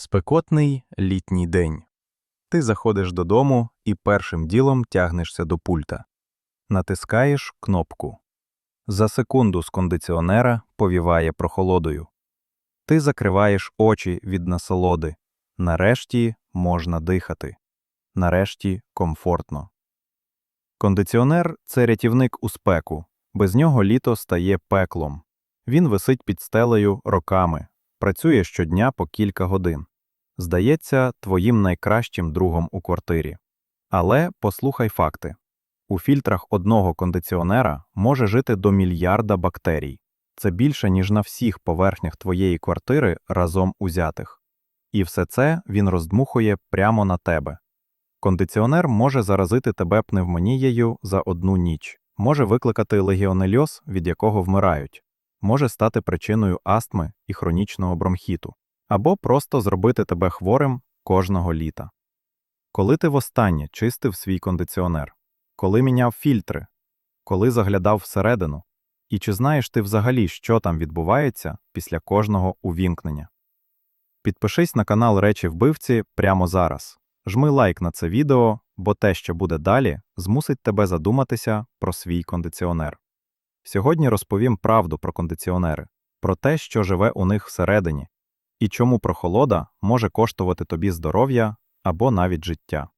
Спекотний літній день. Ти заходиш додому і першим ділом тягнешся до пульта. Натискаєш кнопку. За секунду з кондиціонера повіває прохолодою. Ти закриваєш очі від насолоди. Нарешті можна дихати. Нарешті комфортно. Кондиціонер це рятівник у спеку. Без нього літо стає пеклом. Він висить під стелею роками, працює щодня по кілька годин. Здається, твоїм найкращим другом у квартирі. Але послухай факти. У фільтрах одного кондиціонера може жити до мільярда бактерій. Це більше, ніж на всіх поверхнях твоєї квартири разом узятих. І все це він роздмухує прямо на тебе. Кондиціонер може заразити тебе пневмонією за одну ніч, може викликати легіонельоз, від якого вмирають, може стати причиною астми і хронічного бронхіту, або просто зробити тебе хворим кожного літа. Коли ти востаннє чистив свій кондиціонер, коли міняв фільтри, коли заглядав всередину, і чи знаєш ти взагалі, що там відбувається після кожного увімкнення? Підпишись на канал Речі Вбивці прямо зараз. Жми лайк на це відео, бо те, що буде далі, змусить тебе задуматися про свій кондиціонер. Сьогодні розповім правду про кондиціонери, про те, що живе у них всередині, і чому прохолода може коштувати тобі здоров'я або навіть життя.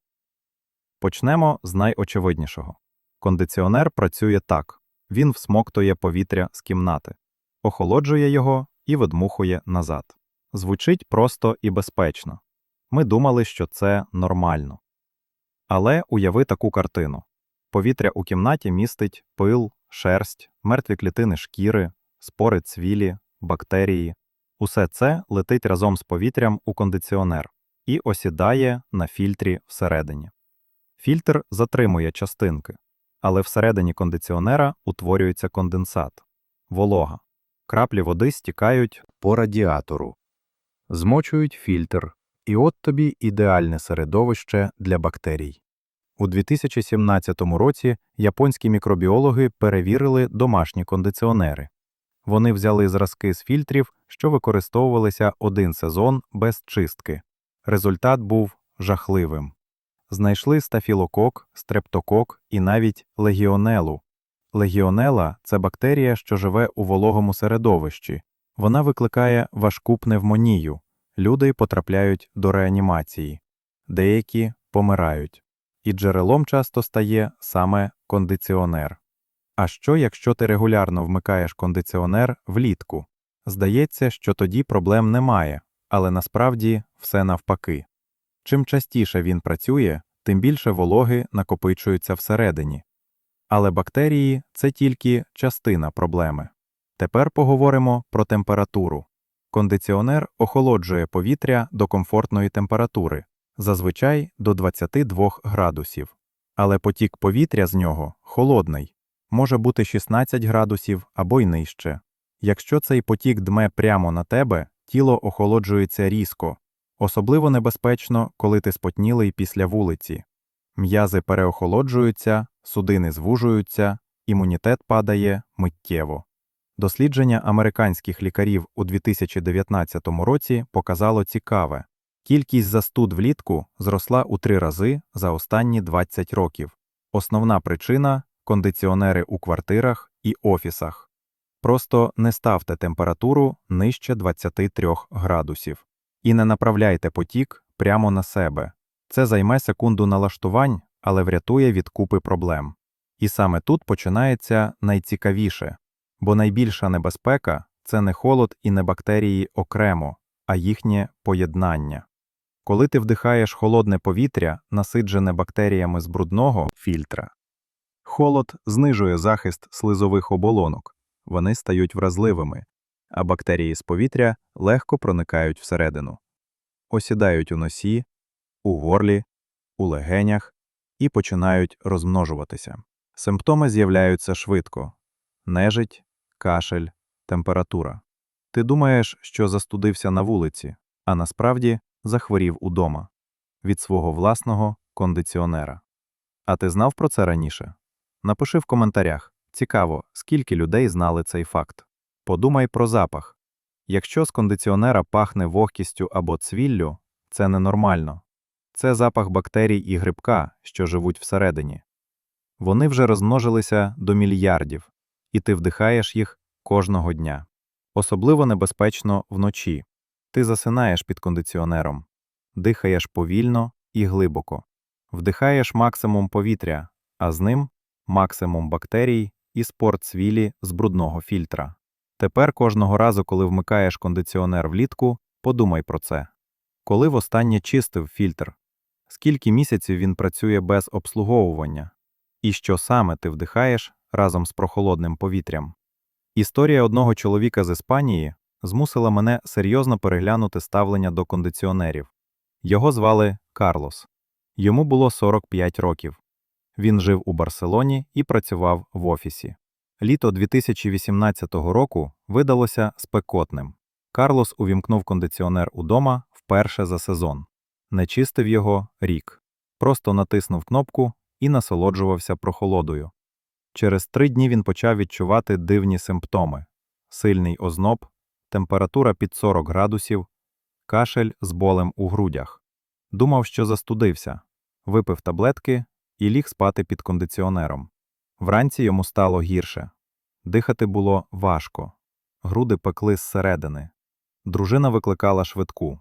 Почнемо з найочевиднішого. Кондиціонер працює так: він всмоктує повітря з кімнати, охолоджує його і видмухує назад. Звучить просто і безпечно. Ми думали, що це нормально. Але уяви таку картину: повітря у кімнаті містить пил, шерсть, мертві клітини шкіри, спори цвілі, бактерії. Усе це летить разом з повітрям у кондиціонер і осідає на фільтрі всередині. Фільтр затримує частинки, але всередині кондиціонера утворюється конденсат, волога. Краплі води стікають по радіатору, змочують фільтр, і от тобі ідеальне середовище для бактерій. У 2017 році японські мікробіологи перевірили домашні кондиціонери. Вони взяли зразки з фільтрів, що використовувалися один сезон без чистки. Результат був жахливим. Знайшли стафілокок, стрептокок і навіть легіонелу. Легіонела це бактерія, що живе у вологому середовищі. Вона викликає важку пневмонію. Люди потрапляють до реанімації, деякі помирають. І джерелом часто стає саме кондиціонер. А що, якщо ти регулярно вмикаєш кондиціонер влітку? Здається, що тоді проблем немає, але насправді все навпаки. Чим частіше він працює, тим більше вологи накопичується всередині. Але бактерії це тільки частина проблеми. Тепер поговоримо про температуру. Кондиціонер охолоджує повітря до комфортної температури, зазвичай до 22 градусів. Але потік повітря з нього холодний, може бути 16 градусів або й нижче. Якщо цей потік дме прямо на тебе, тіло охолоджується різко, особливо небезпечно, коли ти спотнілий після вулиці. М'язи переохолоджуються, судини звужуються, імунітет падає миттєво. Дослідження американських лікарів у 2019 році показало цікаве. Кількість застуд влітку зросла у три рази за останні 20 років. Основна причина кондиціонери у квартирах і офісах. Просто не ставте температуру нижче 23 градусів і не направляйте потік прямо на себе. Це займе секунду налаштувань, але врятує від купи проблем. І саме тут починається найцікавіше, бо найбільша небезпека це не холод і не бактерії окремо, а їхнє поєднання. Коли ти вдихаєш холодне повітря, насиджене бактеріями з брудного фільтра, холод знижує захист слизових оболонок, вони стають вразливими, а бактерії з повітря легко проникають всередину, осідають у носі, у горлі, у легенях і починають розмножуватися. Симптоми з'являються швидко нежить, кашель, температура. Ти думаєш, що застудився на вулиці, а насправді захворів удома від свого власного кондиціонера. А ти знав про це раніше? Напиши в коментарях. Цікаво, скільки людей знали цей факт. Подумай про запах. Якщо з кондиціонера пахне вогкістю або цвіллю, це ненормально. Це запах бактерій і грибка, що живуть всередині. Вони вже розмножилися до мільярдів, і ти вдихаєш їх кожного дня. Особливо небезпечно вночі. Ти засинаєш під кондиціонером, дихаєш повільно і глибоко, вдихаєш максимум повітря, а з ним максимум бактерій і спор цвілі з брудного фільтра. Тепер кожного разу, коли вмикаєш кондиціонер влітку, подумай про це. Коли востаннє чистив фільтр? Скільки місяців він працює без обслуговування? І що саме ти вдихаєш разом з прохолодним повітрям? Історія одного чоловіка з Іспанії змусила мене серйозно переглянути ставлення до кондиціонерів. Його звали Карлос. Йому було 45 років. Він жив у Барселоні і працював в офісі. Літо 2018 року видалося спекотним. Карлос увімкнув кондиціонер удома вперше за сезон. Не чистив його рік. Просто натиснув кнопку і насолоджувався прохолодою. Через три дні він почав відчувати дивні симптоми: сильний озноб, температура під 40 градусів, кашель з болем у грудях. Думав, що застудився, випив таблетки і ліг спати під кондиціонером. Вранці йому стало гірше. Дихати було важко, груди пекли зсередини. Дружина викликала швидку.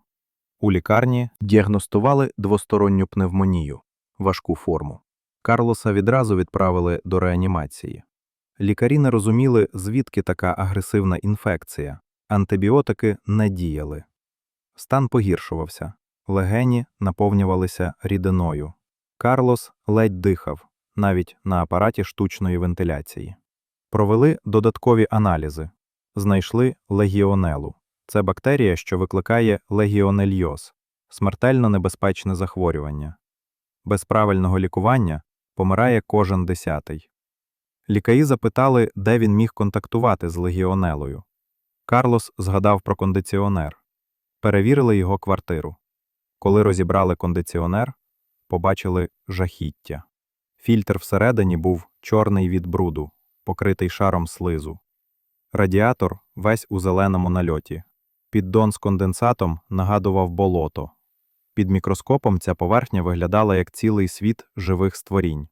У лікарні діагностували двосторонню пневмонію, важку форму. Карлоса відразу відправили до реанімації. Лікарі не розуміли, звідки така агресивна інфекція. Антибіотики не діяли. Стан погіршувався, легені наповнювалися рідиною. Карлос ледь дихав, навіть на апараті штучної вентиляції. Провели додаткові аналізи. Знайшли легіонелу. Це бактерія, що викликає легіонельйоз – смертельно небезпечне захворювання. Без правильного лікування помирає кожен десятий. Лікарі запитали, де він міг контактувати з легіонелою. Карлос згадав про кондиціонер. Перевірили його квартиру. Коли розібрали кондиціонер, побачили жахіття. Фільтр всередині був чорний від бруду, покритий шаром слизу. Радіатор весь у зеленому нальоті. Піддон з конденсатом нагадував болото. Під мікроскопом ця поверхня виглядала як цілий світ живих створінь.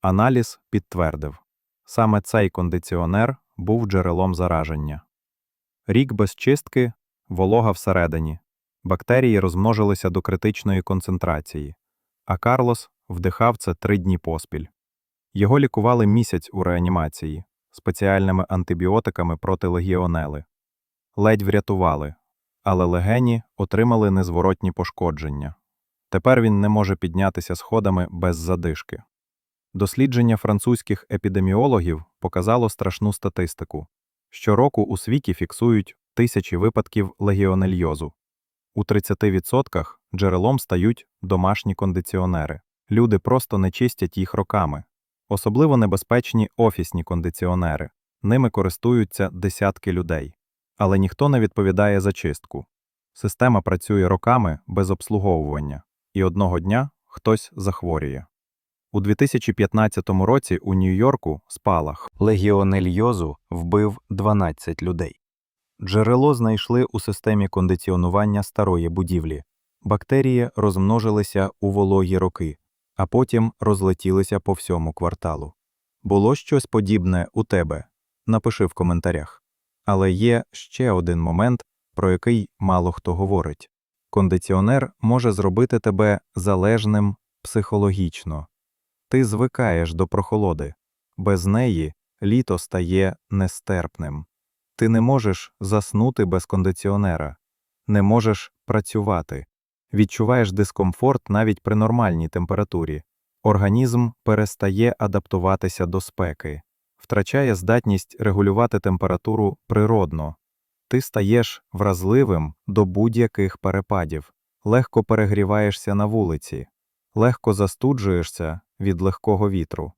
Аналіз підтвердив саме цей кондиціонер був джерелом зараження. Рік без чистки, волога всередині. Бактерії розмножилися до критичної концентрації, а Карлос вдихав це три дні поспіль. Його лікували місяць у реанімації спеціальними антибіотиками проти легіонели. Ледь врятували, але легені отримали незворотні пошкодження. Тепер він не може піднятися сходами без задишки. Дослідження французьких епідеміологів показало страшну статистику. Щороку у світі фіксують тисячі випадків легіонельйозу. У 30% джерелом стають домашні кондиціонери. Люди просто не чистять їх роками. Особливо небезпечні офісні кондиціонери. Ними користуються десятки людей. Але ніхто не відповідає за чистку. Система працює роками без обслуговування, і одного дня хтось захворює. У 2015 році у Нью-Йорку спалах легіонельйозу вбив 12 людей. Джерело знайшли у системі кондиціонування старої будівлі. Бактерії розмножилися у вологі роки, а потім розлетілися по всьому кварталу. Було щось подібне у тебе? Напиши в коментарях. Але є ще один момент, про який мало хто говорить. Кондиціонер може зробити тебе залежним психологічно. Ти звикаєш до прохолоди. Без неї літо стає нестерпним. Ти не можеш заснути без кондиціонера, не можеш працювати, відчуваєш дискомфорт навіть при нормальній температурі. Організм перестає адаптуватися до спеки, втрачає здатність регулювати температуру природно. Ти стаєш вразливим до будь-яких перепадів, легко перегріваєшся на вулиці, легко застуджуєшся від легкого вітру.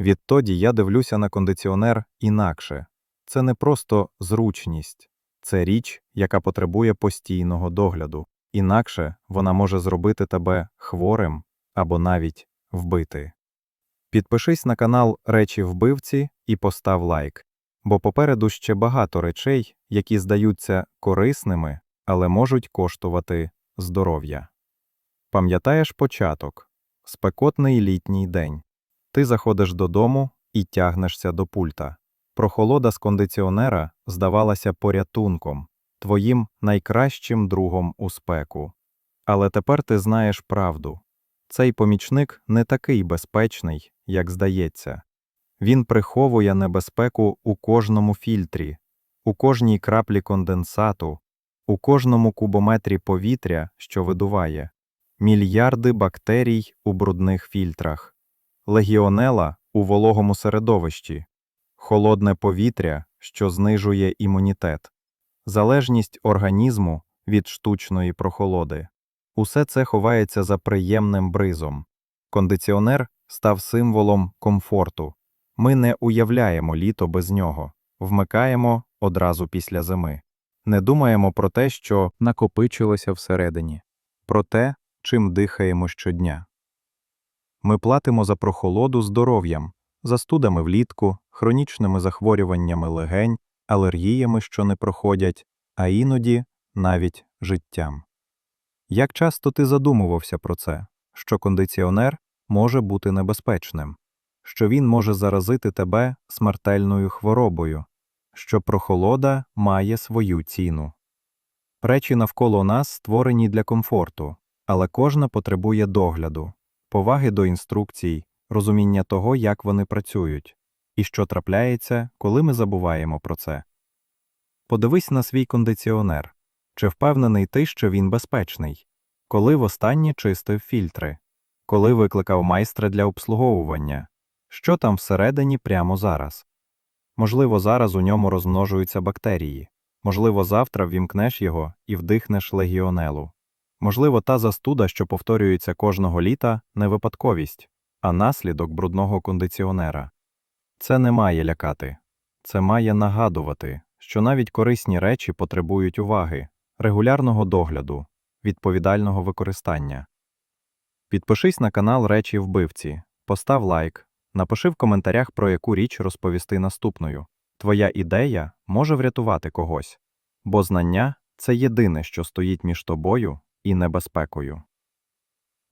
Відтоді я дивлюся на кондиціонер інакше. Це не просто зручність, це річ, яка потребує постійного догляду, інакше вона може зробити тебе хворим або навіть вбити. Підпишись на канал Речі Вбивці і постав лайк. бо попереду ще багато речей, які здаються корисними, але можуть коштувати здоров'я. Пам'ятаєш початок спекотний літній день. Ти заходиш додому і тягнешся до пульта. Прохолода з кондиціонера здавалася порятунком, твоїм найкращим другом у спеку. Але тепер ти знаєш правду. Цей помічник не такий безпечний, як здається. Він приховує небезпеку у кожному фільтрі, у кожній краплі конденсату, у кожному кубометрі повітря, що видуває, мільярди бактерій у брудних фільтрах, легіонела у вологому середовищі, холодне повітря, що знижує імунітет, залежність організму від штучної прохолоди. Усе це ховається за приємним бризом. Кондиціонер став символом комфорту. Ми не уявляємо літо без нього, вмикаємо одразу після зими. Не думаємо про те, що накопичилося всередині, про те, чим дихаємо щодня. Ми платимо за прохолоду здоров'ям, застудами влітку, хронічними захворюваннями легень, алергіями, що не проходять, а іноді навіть життям. Як часто ти задумувався про це, що кондиціонер може бути небезпечним, що він може заразити тебе смертельною хворобою, що прохолода має свою ціну. Речі навколо нас створені для комфорту, але кожна потребує догляду, поваги до інструкцій, розуміння того, як вони працюють, і що трапляється, коли ми забуваємо про це. Подивись на свій кондиціонер. Чи впевнений ти, що він безпечний? Коли востаннє чистив фільтри? Коли викликав майстра для обслуговування? Що там всередині прямо зараз? Можливо, зараз у ньому розмножуються бактерії. Можливо, завтра ввімкнеш його і вдихнеш легіонелу. Можливо, та застуда, що повторюється кожного літа, не випадковість, а наслідок брудного кондиціонера. Це не має лякати. Це має нагадувати, що навіть корисні речі потребують уваги, регулярного догляду, відповідального використання. Підпишись на канал Речі Вбивці, постав лайк, напиши в коментарях, про яку річ розповісти наступною. Твоя ідея може врятувати когось, бо знання це єдине, що стоїть між тобою і небезпекою.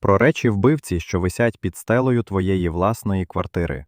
Про речі вбивці, що висять під стелею твоєї власної квартири.